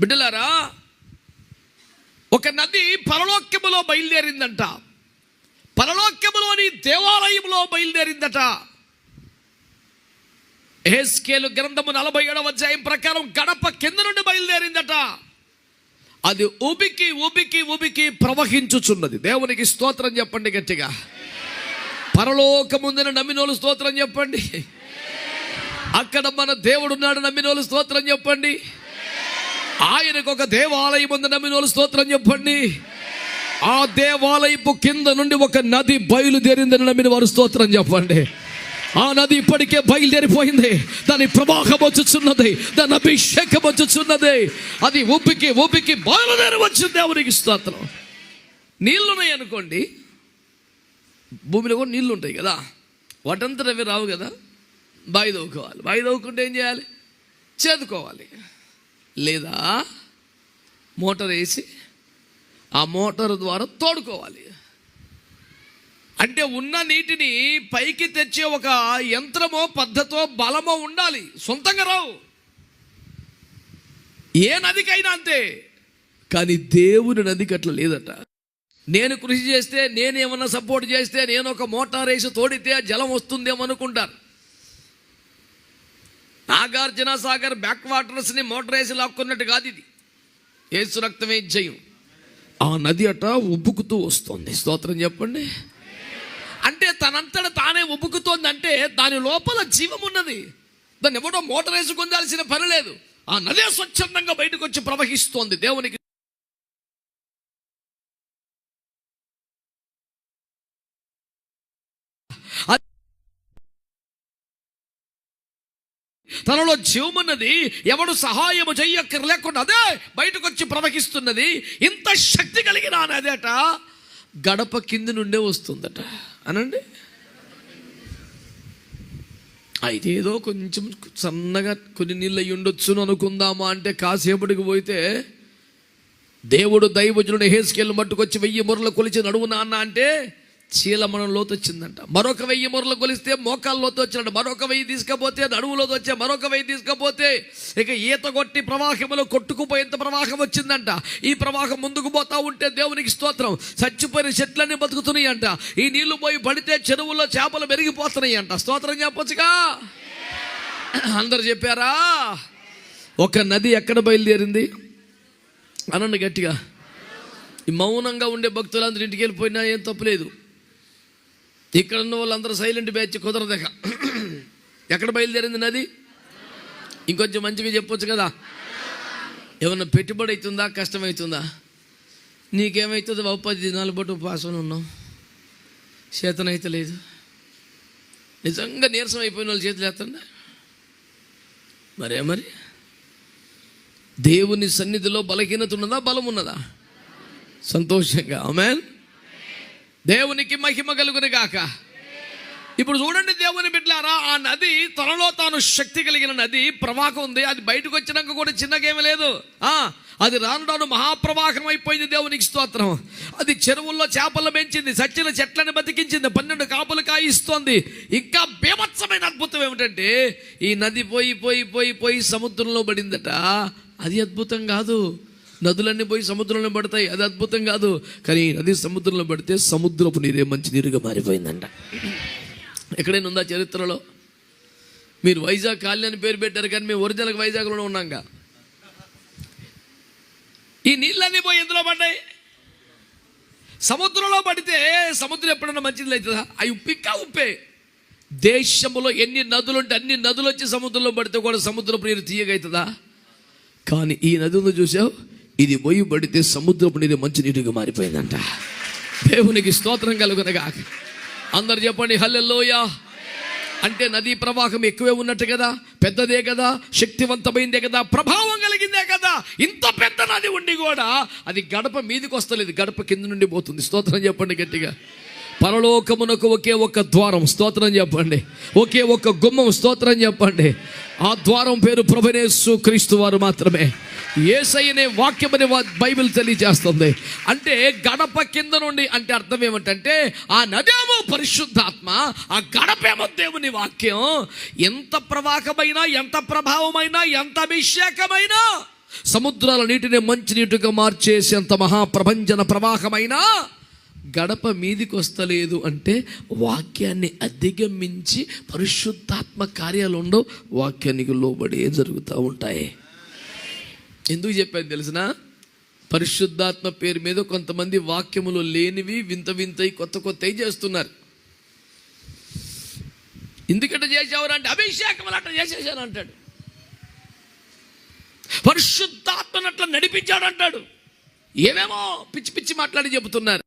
బిడ్డలారా ఒక నది పరలోక్యములో బయలుదేరిందంట. పరలోక్యములోని దేవాలయంలో బయలుదేరిందట. ఏస్కేలు గ్రంథము నలభై ఏడవ అధ్యాయం ప్రకారం గడప కింద నుండి బయలుదేరిందట. అది ఉబికి ఉబికి ఉబికి ప్రవహించుచున్నది. దేవునికి స్తోత్రం చెప్పండి గట్టిగా. పరలోకముందని నమ్మినోళ్ళు స్తోత్రం చెప్పండి. అక్కడ మన దేవుడున్నాడు నమ్మినోళ్ళు స్తోత్రం చెప్పండి. ఆయనకు ఒక దేవాలయం ఉంది నమ్మినోళ్ళు స్తోత్రం చెప్పండి. ఆ దేవాలయపు కింద నుండి ఒక నది బయలుదేరిందని నమ్మిన వారు స్తోత్రం చెప్పండి. ఆ నది ఇప్పటికే బయలుదేరిపోయింది. దాని ప్రవాహం వచ్చుచున్నది. దాని అభిషేకం వచ్చుచున్నది. అది ఊపికి ఊపికి బయలుదేరి వచ్చింది దేవునికి స్తోత్రం. నీళ్ళున్నాయి అనుకోండి. భూమిలో కూడా నీళ్ళు ఉంటాయి కదా. వాటంతా అవి రావు కదా. బాయి తవ్వుకోవాలి. బాయి దవ్వుకుంటే ఏం చేయాలి? చేదుకోవాలి. లేదా మోటార్ వేసి ఆ మోటార్ ద్వారా తోడుకోవాలి. అంటే ఉన్న నీటిని పైకి తెచ్చే ఒక యంత్రమో పద్ధతో బలమో ఉండాలి. సొంతంగా రావు. ఏ నదికైనా అంతే. కానీ దేవుని నదికి అట్లా లేదట. నేను కృషి చేస్తే నేనేమన్నా సపోర్ట్ చేస్తే నేను ఒక మోటార్ వేసి తోడితే జలం వస్తుందేమో అనుకుంటారు. నాగార్జున సాగర్ బ్యాక్ వాటర్స్ని మోటార్ వేసి లాక్కున్నట్టు కాదు ఇది. ఏసు రక్తమే జయం ఆ నది అట ఉబ్బుకుతూ వస్తుంది. స్తోత్రం చెప్పండి. అంటే తనంతట తానే ఉబ్బుకుతోంది అంటే దాని లోపల జీవం ఉన్నది దాన్ని ఎవడో మోటార్ వేసి గుంజాల్సిన పని లేదు. ఆ నదే స్వచ్ఛందంగా బయటకు వచ్చి ప్రవహిస్తోంది. దేవునికి తనలో జీవమున్నది ఎవడు సహాయము చెయ్యక్కర లేకుండా అదే బయటకు వచ్చి ప్రవహిస్తున్నది. ఇంత శక్తి కలిగిన అదేట గడప కింది నుండే వస్తుందట. అనండి? అయితే ఏదో కొంచెం సన్నగా కొన్ని నీళ్ళు అయ్యి ఉండొచ్చును అనుకుందామా అంటే కాసేపటికి పోతే దేవుడు దైవజనుడు హేసుకెళ్ళి మట్టుకొచ్చి వెయ్యి మురలు కొలిచి నడువునా నాన్న అంటే చీలమణం లోతు వచ్చిందంట మరొక వెయ్యి మొరలు కొలిస్తే మోకాలు లోతు వచ్చినట్టు మరొక వెయ్యి తీసుకపోతే నడువులోతు వచ్చే మరొక వెయ్యి తీసుకపోతే ఇక ఈత కొట్టి ప్రవాహంలో కొట్టుకుపోయేంత ప్రవాహం వచ్చిందంట. ఈ ప్రవాహం ముందుకు పోతా ఉంటే దేవునికి స్తోత్రం. చచ్చిపోయిన చెట్లన్నీ బతుకుతున్నాయి అంట ఈ నీళ్ళు పోయి పడితే చెరువుల్లో చేపలు మెరిగిపోతున్నాయి అంట స్తోత్రం చెప్పొచ్చుగా? అందరు చెప్పారా? ఒక నది ఎక్కడ బయలుదేరింది? అనండి గట్టిగా. ఈ మౌనంగా ఉండే భక్తులందరూ ఇంటికి వెళ్ళిపోయినా ఏం తప్పలేదు ఇక్కడ ఉన్న వాళ్ళందరూ సైలెంట్ బ్యాచ్ కుదరదక ఎక్కడ బయలుదేరింది నది? ఇంకొంచెం మంచిగా చెప్పొచ్చు కదా? ఏమన్నా పెట్టుబడి అవుతుందా? కష్టమవుతుందా నీకేమవుతుంది బాబు? పది దినాల పాటు ఉపవాసం ఉన్నాం చేతనైతే లేదు. నిజంగా నీరసం అయిపోయిన వాళ్ళు చేతులు ఎత్తండి. మరే మరి? దేవుని సన్నిధిలో బలహీనత ఉన్నదా? బలం ఉన్నదా? సంతోషంగా. ఆమెన్. దేవునికి మహిమ కలుగును గాక. ఇప్పుడు చూడండి దేవుని బిడ్డలారా ఆ నది తనలో తాను శక్తి కలిగిన నది ప్రవాహం ఉంది. అది బయటకు వచ్చినాక కూడా చిన్నగేమి లేదు. ఆ అది రాను రాను మహాప్రవాహం అయిపోయింది దేవునికి స్తోత్రం. అది చెరువుల్లో చేపలు పెంచింది సచ్చిన చెట్లను బతికించింది పన్నెండు కాపులు కాయిస్తోంది. ఇంకా బీభత్సమైన అద్భుతం ఏమిటంటే ఈ నది పోయి పోయి పోయి పోయి సముద్రంలో పడిందట. అది అద్భుతం కాదు. నదులన్నీ పోయి సముద్రంలో పడతాయి. అది అద్భుతం కాదు. కానీ ఈ నది సముద్రంలో పడితే సముద్రపు నీరే మంచి నీరుగా మారిపోయిందంట. ఎక్కడైనా ఉందా చరిత్రలో? మీరు వైజాగ్ కాలనీ అని పేరు పెట్టారు కానీ మేము ఒరిజినల్ వైజాగ్లోనే ఉన్నాంగా. ఈ నీళ్ళన్నీ పోయి ఎందులో పడ్డాయి? సముద్రంలో పడితే సముద్రం ఎప్పుడన్నా మంచిది అవుతుందా అవి ఉప్పు ఉప్పే? దేశంలో ఎన్ని నదులు ఉంటే అన్ని నదులు వచ్చి సముద్రంలో పడితే కూడా సముద్రపు నీరు తీయగవుతుందా కానీ ఈ నదులను చూసావు? ఇది పోయి సముద్రపు నీరు మంచినీరుగా మారిపోయిందంట. దేవునికి స్తోత్రం కలుగునగా. అందరు చెప్పండి హల్లెల్లోయా అంటే నదీ ప్రవాహం ఎక్కువే ఉన్నట్టు కదా పెద్దదే కదా శక్తివంతమైందే కదా ప్రభావం కలిగిందే కదా. ఇంత పెద్ద నది ఉండి కూడా అది గడప మీదకి వస్తలేదు గడప కింద నుండి పోతుంది. స్తోత్రం చెప్పండి గట్టిగా. పరలోకమునకు ఒకే ఒక ద్వారం. స్తోత్రం చెప్పండి. ఒకే ఒక గుమ్మం. స్తోత్రం చెప్పండి. ఆ ద్వారం పేరు ప్రభునేసు క్రీస్తు వారు మాత్రమే. ఏసయ్యనే వాక్యం అనే వా- బైబిల్ తెలియజేస్తుంది. అంటే గడప కింద నుండి అంటే అర్థం ఏమిటంటే ఆ నదేమో పరిశుద్ధాత్మ ఆ గడపేమో దేవుని వాక్యం. ఎంత ప్రవాహమైనా ఎంత ప్రభావమైనా ఎంత అభిషేకమైనా సముద్రాల నీటిని మంచినీటిగా మార్చేసేంత మహాప్రభంజన ప్రవాహమైనా గడప మీదికి వస్తలేదు అంటే వాక్యాన్ని అధిగమించి పరిశుద్ధాత్మ కార్యాలు ఉండవు వాక్యానికి లోబడి జరుగుతూ ఉంటాయి. ఎందుకు చెప్పాను తెలిసిన? పరిశుద్ధాత్మ పేరు మీద కొంతమంది వాక్యములు లేనివి వింత వింతయి కొత్త కొత్తవి చేస్తున్నారు. ఎందుకంటే చేసేవారు అంటే అభిషేకం అట్లా చేసేసాను అంటాడు. పరిశుద్ధాత్మను అట్లా నడిపించాడు అంటాడు. ఏమేమో పిచ్చి పిచ్చి మాట్లాడి చెబుతున్నారు.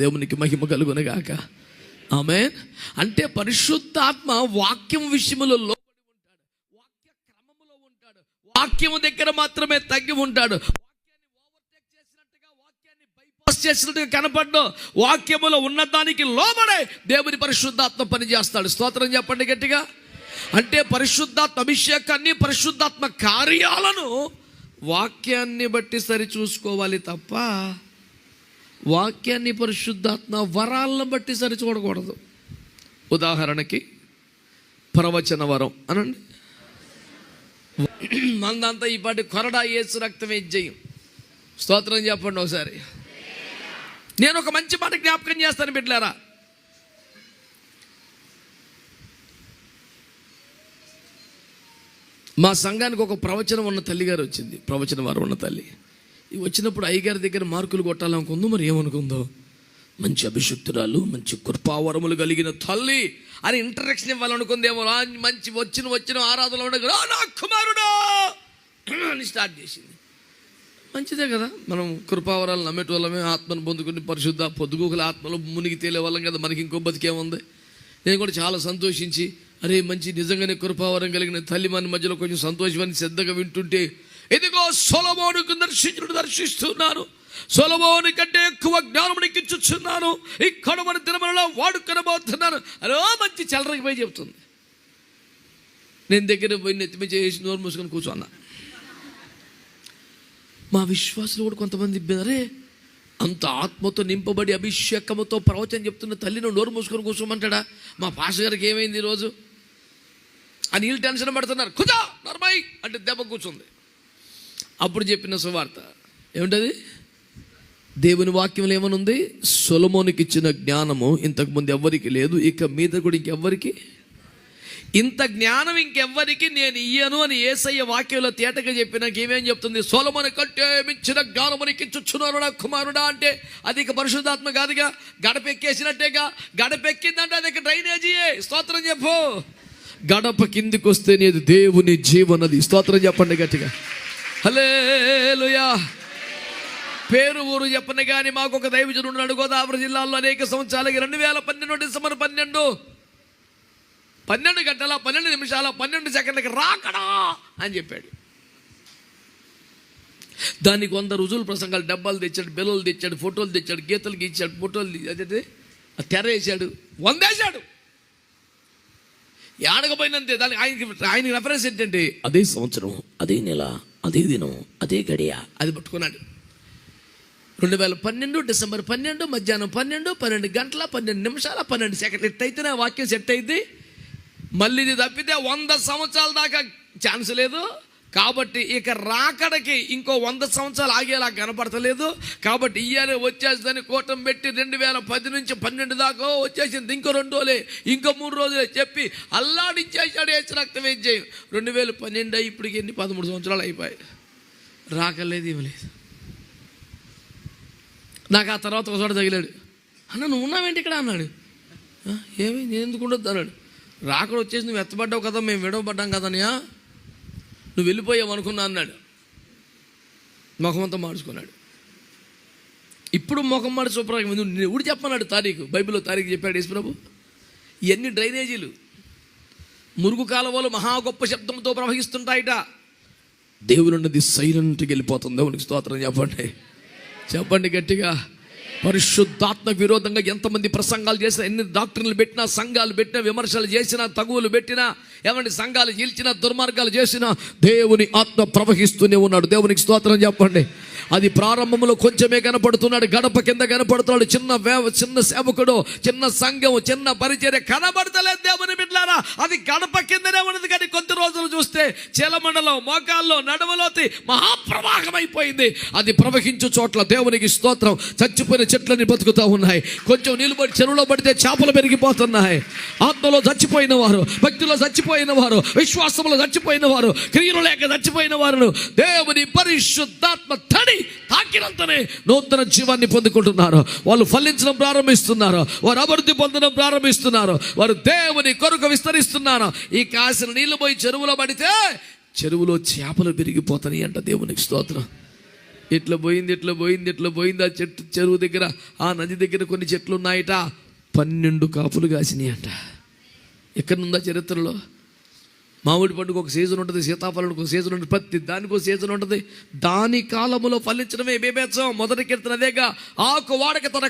దేవునికి మహిమ కలుగునగాక ఆమె అంటే పరిశుద్ధాత్మ వాక్యం విషయములో ఉంటాడు. వాక్య క్రమములో ఉంటాడు. వాక్యము దగ్గర మాత్రమే తగ్గి ఉంటాడు. చేసినట్టుగా వాక్యాన్ని బైపాస్ చేసినట్టుగా కనపడ్డు. వాక్యములో ఉన్నదానికి లోబడే దేవుని పరిశుద్ధాత్మ పనిచేస్తాడు. స్తోత్రం చెప్పండి గట్టిగా. అంటే పరిశుద్ధాత్మ అభిషేకాన్ని పరిశుద్ధాత్మ కార్యాలను వాక్యాన్ని బట్టి సరి చూసుకోవాలి తప్ప వాక్యాన్ని పరిశుద్ధాత్మ వరాలను బట్టి సరి చూడకూడదు. ఉదాహరణకి ప్రవచన వరం అనండి. మందంతా ఈ పాటి కొరడా ఏసు రక్తమే జయం స్తోత్రం చెప్పండి ఒకసారి. నేను ఒక మంచి మాట జ్ఞాపకం చేస్తాను బిడ్డలారా. మా సంఘానికి ఒక ప్రవచనం ఉన్న తల్లిగారు వచ్చింది. ప్రవచన వారు ఉన్న తల్లి. వచ్చినప్పుడు అయ్యగారి దగ్గర మార్కులు కొట్టాలనుకుందో మరి ఏమనుకుందో? మంచి అభిషక్తురాలు మంచి కృపావరములు కలిగిన తల్లి అని ఇంటరాక్షన్ ఇవ్వాలనుకుందేమో రా, మంచి వచ్చిన వచ్చిన ఆరాధన ఉండగా నా కుమారుడా! అని స్టార్ట్ చేసింది. మంచిదే కదా మనం కృపావరాలు నమ్మేటోళ్ళమే ఆత్మను పొందుకుని పరిశుద్ధ పొద్దుగోకుల ఆత్మలో మునిగి తేలే వాళ్ళం కదా మనకి ఇంకో బతికేముంది? నేను కూడా చాలా సంతోషించి అరే మంచి నిజంగానే కృపావరం కలిగిన తల్లి మన మధ్యలో కొంచెం సంతోషమని శ్రద్ధగా వింటుంటే ఇదిగో సొలమోనుకు దర్శించుడు దర్శిస్తున్నాను. సొలమోని కంటే ఎక్కువ జ్ఞానం ఇచ్చుచున్నాను. ఇక్కడ మన వాడు వాడుకొనబోతున్నాను అలా మంచి చల్లరగిపోయి చెబుతుంది. నేను దగ్గర పోయి నెత్తిమి చేసి నోరు మూసుకొని కూర్చున్నా. మా విశ్వాసులు కూడా కొంతమంది ఇబ్బంది అంత ఆత్మతో నింపబడి అభిషేకముతో ప్రవచనం చెప్తున్న తల్లిని నోరు మూసుకొని కూర్చోమంటాడా? మా పాష గారికి ఏమైంది ఈరోజు అని వీళ్ళు టెన్షన్ పడుతున్నారు. కుదా నర్మాయి అంటే దెబ్బ కూర్చుంది. అప్పుడు చెప్పిన సువార్త. ఏమిటది? దేవుని వాక్యంలో ఏమనుంది? సొలమోనికి ఇచ్చిన జ్ఞానము ఇంతకుముందు ఎవ్వరికి లేదు. ఇక మీద కూడా ఇంకెవ్వరికి? ఇంత జ్ఞానం ఇంకెవ్వరికి నేను ఇయ్యను అని ఏసయ్య వాక్యంలో తేటగా చెప్పినాక ఏమేం చెప్తుంది? సోలమని కంటే మించిన జ్ఞానమునికి ఇచ్చుచున్నాను కుమారుడా అంటే అది ఇక పరిశుద్ధాత్మ కాదుగా. గడపెక్కేసినట్టేగా. గడపెక్కిందంటే అది ఇక డ్రైనేజీయే. స్తోత్రం చెప్పు. గడప కిందికి వస్తే నీది దేవుని జీవనది. స్తోత్రం చెప్పండి గట్టిగా. హలేలుయా పేరు ఊరు చెప్పని కానీ మాకు ఒక దైవజనుడు ఉన్నాడు. గోదావరి జిల్లాలో అనేక సంవత్సరాలకి రెండు వేల పన్నెండు డిసెంబర్ పన్నెండు. పన్నెండు గంటల పన్నెండు నిమిషాల పన్నెండు సెకండ్లకి రాకడా అని చెప్పాడు. దానికి వంద రుజువుల ప్రసంగాలు. డబ్బాలు తెచ్చాడు బిల్లలు తెచ్చాడు ఫోటోలు తెచ్చాడు గీతలు గీచాడు ఫోటోలు అదే తెర వేసాడు వందేశాడు. ఏడకపోయినంతే. దానికి ఆయనకి ఆయనకి రెఫరెన్స్ ఏంటంటే అదే సంవత్సరం అదే నెల. అదే దినం అదే గడియ. అది పట్టుకున్నాడు రెండు వేల పన్నెండు డిసెంబర్ పన్నెండు మధ్యాహ్నం పన్నెండు పన్నెండు గంటల పన్నెండు నిమిషాల పన్నెండు సెకండ్లు ఎట్ అయితేనే వాక్యం సెట్ అయింది మళ్ళీ ఇది తప్పితే వంద సంవత్సరాల దాకా ఛాన్స్ లేదు. కాబట్టి ఇక రాకడకి ఇంకో వంద సంవత్సరాలు ఆగేలా కనపడతలేదు. కాబట్టి ఇయ్యాలే వచ్చేసిందని కూటం పెట్టి రెండు వేల పది నుంచి పన్నెండు దాకా వచ్చేసింది. ఇంకో రెండు రోజులే ఇంకో మూడు రోజులే చెప్పి అల్లాడిచ్చేసాడు వేసి రక్తం ఏం చేయం? రెండు వేల పన్నెండు అయ్యి ఇప్పటికి ఎన్ని? పదమూడు సంవత్సరాలు అయిపోయాయి. రాకలేదు ఏమి లేదు. నాకు ఆ తర్వాత ఒకసారి తగిలాడు. అన్న నువ్వు ఉన్నావేంటి ఇక్కడ? అన్నాడు. ఏమి? నేను ఎందుకు ఉండొద్దు? అన్నాడు. రాకడ వచ్చేసి నువ్వు ఎత్తబడ్డావు కదా మేము విడవబడ్డాం కదనియా నువ్వు వెళ్ళిపోయావు అనుకున్నా అన్నాడు. ముఖమంతా మార్చుకున్నాడు. ఇప్పుడు ముఖం మాట శుభ్రంగా ఉంది నువ్వు ఎవడు చెప్పన్నాడు తారీఖు. బైబిల్లో తారీఖు చెప్పాడు యేసుప్రభు ఇవన్నీ డ్రైనేజీలు. మురుగు కాలువలు మహా గొప్ప శబ్దంతో ప్రవహిస్తుంటాయట. దేవుడున్నది సైలెంట్కి వెళ్ళిపోతుంది. దేవునికి స్తోత్రం చెప్పండి. చెప్పండి గట్టిగా. పరిశుద్ధాత్మ విరోధంగా ఎంతమంది ప్రసంగాలు చేసినా ఎన్ని డాక్టర్లు పెట్టినా సంఘాలు పెట్టినా విమర్శలు చేసినా తగువులు పెట్టినా ఏమంటే సంఘాలు చీల్చినా దుర్మార్గాలు చేసినా దేవుని ఆత్మ ప్రవహిస్తూనే ఉన్నాడు. దేవునికి స్తోత్రం చెప్పండి. అది ప్రారంభంలో కొంచెమే కనపడుతున్నాడు గడప కింద కనపడుతున్నాడు. చిన్న వేవ చిన్న సేవకుడు చిన్న సంఘం చిన్న పరిచర్య కనబడతలేదు దేవుని బిడ్డారా. అది గడప కిందనే ఉన్నది కానీ కొద్ది రోజులు చూస్తే చలమండలో మోకాల్లో నడుమలోతి మహాప్రవాహం అయిపోయింది అది ప్రవహించు చోట్ల దేవునికి స్తోత్రం. చచ్చిపోయిన చెట్లని బతుకుతూ ఉన్నాయి. కొంచెం నిలబడి చెరువులో పడితే చేపలు పెరిగిపోతున్నాయి. ఆత్మలో చచ్చిపోయిన వారు భక్తిలో చచ్చిపోయిన వారు విశ్వాసములు చచ్చిపోయిన వారు క్రియలు లేక చచ్చిపోయిన వారు దేవుని పరిశుద్ధాత్మ తడి తాకినంతనే నూతన జీవాన్ని పొందుకుంటున్నారు. వాళ్ళు ఫలించడం ప్రారంభిస్తున్నారు. వారు అభివృద్ధి పొందడం ప్రారంభిస్తున్నారు. వారు దేవుని కొరకు విస్తరిస్తున్నారు. ఈ కాసిన నీళ్ళు పోయి చెరువులో పడితే చెరువులో చేపలు పెరిగిపోతాయి అంట దేవునికి స్తోత్రం. ఇట్లా పోయింది ఇట్లా పోయింది ఇట్లా పోయింది. ఆ చెట్టు చెరువు దగ్గర ఆ నది దగ్గర కొన్ని చెట్లు ఉన్నాయట. పన్నెండు కాపులు కాసినాయి అంట ఎక్కడుందా చరిత్రలో? మామిడి పండుగ ఒక సీజన్ ఉంటుంది సీతాఫలానికి ఒక సీజన్ ఉంటుంది ప్రతి దానికి ఒక సీజన్ ఉంటుంది. దాని కాలములో ఫలించడమే బేబేత్సం మొదటి కీర్తన అదేగా ఆకు వాడక తన